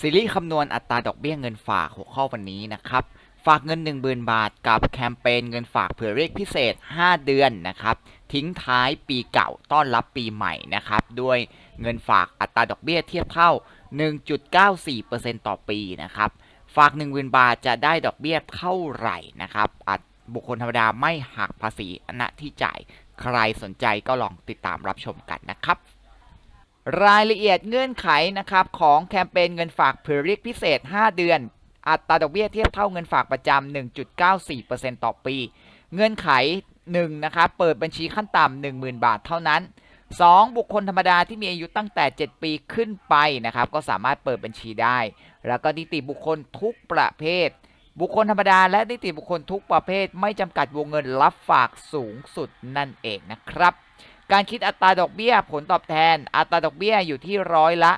ซีรีส์คำนวณอัตราดอกเบี้ยเงินฝากหัวข้อวันนี้นะครับ ฝากเงิน 10,000 บาทกับแคมเปญเงินฝากเผื่อเรียกพิเศษ 5 เดือนนะครับ ทิ้งท้ายปีเก่าต้อนรับปีใหม่นะครับ ด้วยเงินฝากอัตราดอกเบี้ยเทียบเท่า 1.94%ต่อปีนะครับ ฝาก 10,000 บาทจะได้ดอกเบี้ยเท่าไหร่นะครับบุคคลธรรมดาไม่หักภาษีณที่จ่าย ใครสนใจก็ลองติดตามรับชมกันนะครับ รายละเอียดเงื่อนไขนะครับของแคมเปญเงินฝากเผื่อเรียกพิเศษ 5 เดือน อัตราดอกเบี้ยเทียบเท่าเงินฝากประจำ 1.94%ต่อปี เงื่อนไข 1 นะครับเปิดบัญชีขั้นต่ำ10,000 บาทเท่านั้น 2. บุคคลธรรมดาที่มีอายุตั้งแต่ 7 ปีขึ้นไปนะครับก็สามารถเปิดบัญชีได้ แล้วก็นิติบุคคลทุกประเภท บุคคลธรรมดาและนิติบุคคลทุกประเภท ไม่จำกัดวงเงินรับฝากสูงสุดนั่นเองนะครับ การคิดอัตราดอกเบี้ย ผลตอบแทน อัตราดอกเบี้ยอยู่ที่ร้อยละ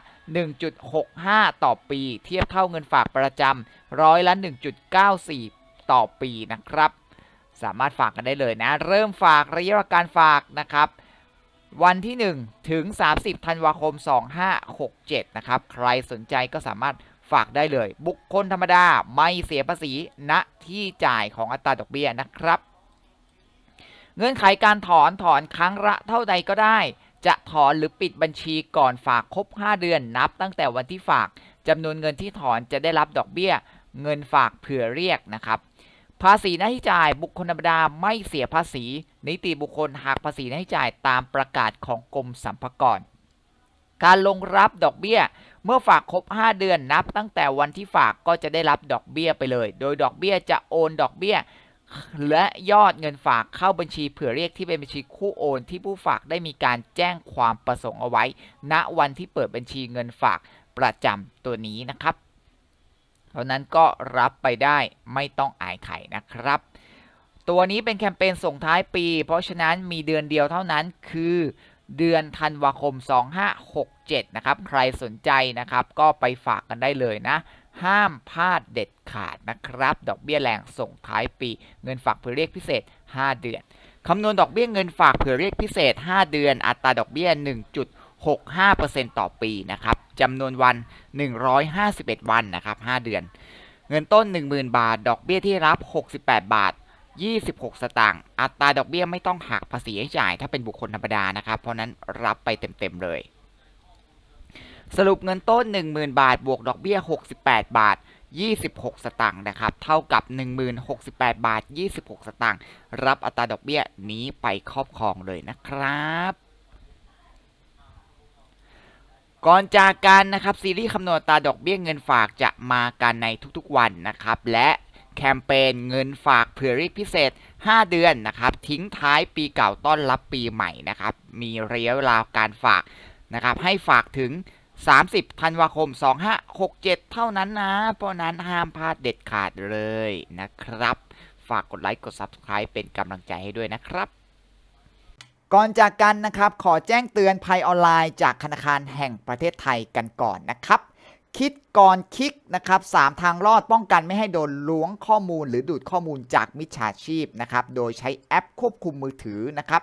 1.65 ต่อปี เทียบเท่าเงินฝากประจำร้อยละ 1.94 ต่อปีนะครับ สามารถฝากกันได้เลยนะ เริ่มฝากระยะการฝากนะครับวันที่ 1 ถึง 30 ธันวาคม 2567 นะครับ ใครสนใจก็สามารถฝากได้เลย บุคคลธรรมดาไม่เสียภาษีณที่จ่ายของอัตราดอกเบี้ยนะครับ เงื่อนไขการถอนถอนครั้งละเท่าใดก็ได้ จะถอนหรือปิดบัญชีก่อนฝากครบ 5 เดือนนับตั้งแต่วันที่ฝากจำนวนเงินที่ถอนจะได้รับดอกเบี้ย เงินฝากเผื่อเรียกนะครับ ภาษีหน้าที่จ่ายบุคคลธรรมดาไม่เสียภาษี นิติบุคคลหักภาษีหน้าที่จ่ายตามประกาศของกรมสรรพากรการลงรับดอกเบี้ย เมื่อฝากครบ 5 เดือนนับตั้งแต่วันที่ฝากก็จะได้รับดอกเบี้ยไปเลย โดยดอกเบี้ยจะโอนดอกเบี้ย และยอดเงินฝากเข้าบัญชีเผื่อเรียกที่เป็นบัญชีคู่โอน ที่ผู้ฝากได้มีการแจ้งความประสงค์เอาไว้ ณวันที่เปิดบัญชีเงินฝากประจำตัวนี้นะครับ เพราะนั้นก็รับไปได้ไม่ต้องอายไข่นะครับ ตัวนี้เป็นแคมเปญส่งท้ายปี เพราะฉะนั้นมีเดือนเดียวเท่านั้นคือเดือนธันวาคม 2567 นะครับ ใครสนใจนะครับ ก็ไปฝากกันได้เลยนะ ห้ามพลาดเด็ดขาดนะครับ ดอกเบี้ยแรงส่งท้ายปีเงินฝากเผื่อเรียกพิเศษ 5 เดือนคำนวณดอกเบี้ยเงินฝากเผื่อเรียกพิเศษ 5 เดือน อัตราดอกเบี้ย 1.65%ต่อปีนะครับจำนวนวัน 151 วันนะครับ 5 เดือน เงินต้น 10,000 บาท ดอกเบี้ยที่รับ 68 บาท 26 สตางค์ อัตราดอกเบี้ยไม่ต้องหักภาษีให้จ่าย ถ้าเป็นบุคคลธรรมดานะครับ เพราะนั้นรับไปเต็มๆเลย สรุปเงินต้น 10,000 บาท บวกดอกเบี้ย 68 บาท 26 สตางค์นะครับ เท่ากับ 1068 บาท 26 สตางค์ รับอัตราดอกเบี้ยนี้ไปครอบครองเลยนะครับ ก่อนจากกันนะครับ ซีรีส์คำนวณตาดอกเบี้ยเงินฝากจะมากันในทุกๆวันนะครับ และแคมเปญเงินฝากเผื่อเรียกพิเศษ 5 เดือนนะครับ ทิ้งท้ายปีเก่าต้อนรับปีใหม่นะครับ มีระยะเวลาการฝากนะครับ ให้ฝากถึง 30ธันวาคม 2567 เท่านั้นนะ เพราะนั้นห้ามพลาดเด็ดขาดเลยนะครับ ฝากกดไลค์กด Subscribe เป็นกำลังใจให้ด้วยนะครับก่อนจากกันนะครับ ขอแจ้งเตือนภัยออนไลน์จากธนาคารแห่งประเทศไทยกันก่อนนะครับ คิดก่อนคลิกนะครับ3ทางรอดป้องกันไม่ให้โดนล้วงข้อมูล หรือดูดข้อมูลจากมิจฉาชีพนะครับ โดยใช้แอปควบคุมมือถือนะครับ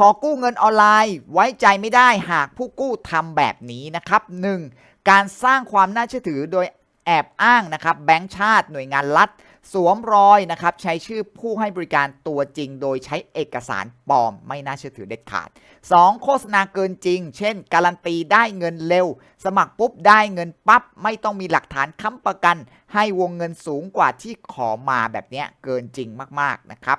ขอกู้เงินออนไลน์ไว้ใจไม่ได้หากผู้กู้ทำแบบนี้นะครับ 1. การสร้างความน่าเชื่อถือโดยแอบอ้างนะครับแบงก์ชาติหน่วยงานรัฐ สวมรอยนะครับใช้ชื่อผู้ให้บริการตัวจริง โดยใช้เอกสารปลอมไม่น่าเชื่อถือเด็ดขาด 2. โฆษณาเกินจริง เช่น การันตีได้เงินเร็ว สมัครปุ๊บได้เงินปั๊บไม่ต้องมีหลักฐานค้ำประกัน ให้วงเงินสูงกว่าที่ขอมาแบบนี้เกินจริงมากๆนะครับ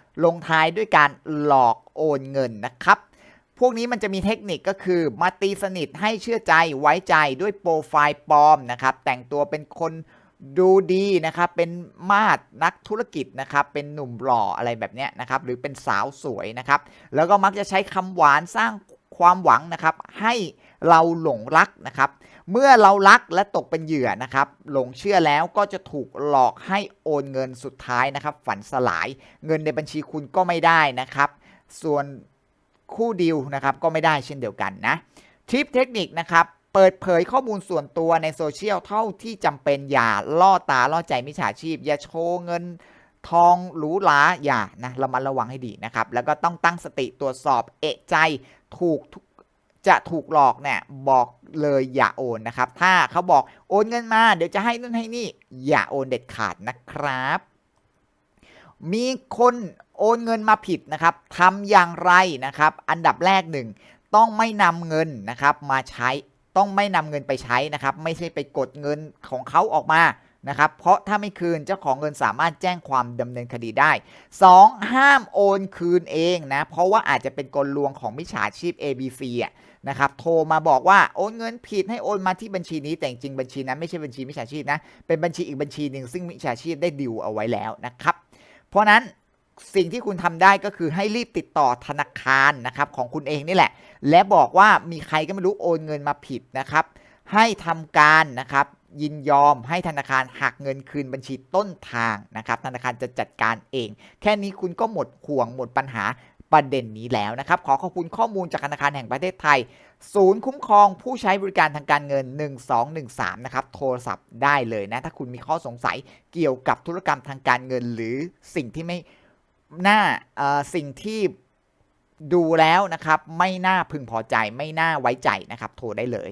ลงท้ายด้วยการหลอกโอนเงินนะครับ พวกนี้มันจะมีเทคนิคก็คือมาตีสนิทให้เชื่อใจไว้ใจด้วยโปรไฟล์ปลอมนะครับ แต่งตัวเป็นคนดูดีนะครับ เป็นมาดนักธุรกิจนะครับ เป็นหนุ่มหล่ออะไรแบบเนี้ยนะครับ หรือเป็นสาวสวยนะครับ แล้วก็มักจะใช้คำหวานสร้าง ความหวังนะครับ ให้เราหลงรักนะครับ เมื่อเรารักและตกเป็นเหยื่อนะครับ หลงเชื่อแล้วก็จะถูกหลอกให้โอนเงินสุดท้ายนะครับ ฝันสลายเงินในบัญชีคุณก็ไม่ได้นะครับ ส่วนคู่ดิวนะครับก็ไม่ได้เช่นเดียวกันนะทิปเทคนิคนะครับเปิดเผยข้อมูลส่วนตัวในโซเชียลเท่าที่จำเป็นอย่าล่อตาล่อใจมิจฉาชีพ อย่าโชว์เงิน ทองหรูหราอย่านะระมัดระวังให้ดีนะครับ แล้วก็ต้องตั้งสติตรวจสอบเอะใจถูกทุกจะถูกหลอกเนี่ยบอกเลยอย่าโอนนะครับ ถ้าเขาบอกโอนเงินมาเดี๋ยวจะให้นู่นให้นี่ อย่าโอนเด็ดขาดนะครับ มีคนโอนเงินมาผิดนะครับทำอย่างไรนะครับ อันดับแรกหนึ่งต้องไม่นำเงินนะครับมาใช้ต้องไม่นำเงินไปใช้นะครับ ไม่ใช่ไปกดเงินของเขาออกมา นะครับเพราะถ้าไม่คืนเจ้าของเงินสามารถแจ้งความดำเนินคดีได้ 2. ห้ามโอนคืนเองนะเพราะว่าอาจจะเป็นกลลวงของมิจฉาชีพ ABC อะนะครับโทรมาบอกว่าโอนเงินผิดให้โอนมาที่บัญชีนี้แต่จริงบัญชีนั้นไม่ใช่บัญชีมิจฉาชีพนะเป็นบัญชีอีกบัญชีหนึ่งซึ่งมิจฉาชีพได้ดิวเอาไว้แล้วนะครับเพราะนั้นสิ่งที่คุณทำได้ก็คือให้รีบติดต่อธนาคารนะครับของคุณเองนี่แหละ และบอกว่ามีใครก็ไม่รู้โอนเงินมาผิดนะครับ ให้ทำการนะครับ ยินยอมให้ธนาคารหักเงินคืนบัญชีต้นทางนะครับ ธนาคารจะจัดการเอง แค่นี้คุณก็หมดห่วงหมดปัญหาประเด็นนี้แล้วนะครับ ขอขอบคุณข้อมูลจากธนาคารแห่งประเทศไทย ศูนย์คุ้มครองผู้ใช้บริการทางการเงิน 1213 นะครับ โทรศัพท์ได้เลยนะ ถ้าคุณมีข้อสงสัยเกี่ยวกับธุรกรรมทางการเงิน หรือสิ่งที่ไม่น่าสิ่งที่ดูแล้วนะครับ ไม่น่าพึงพอใจไม่น่าไว้ใจนะครับ โทรได้เลย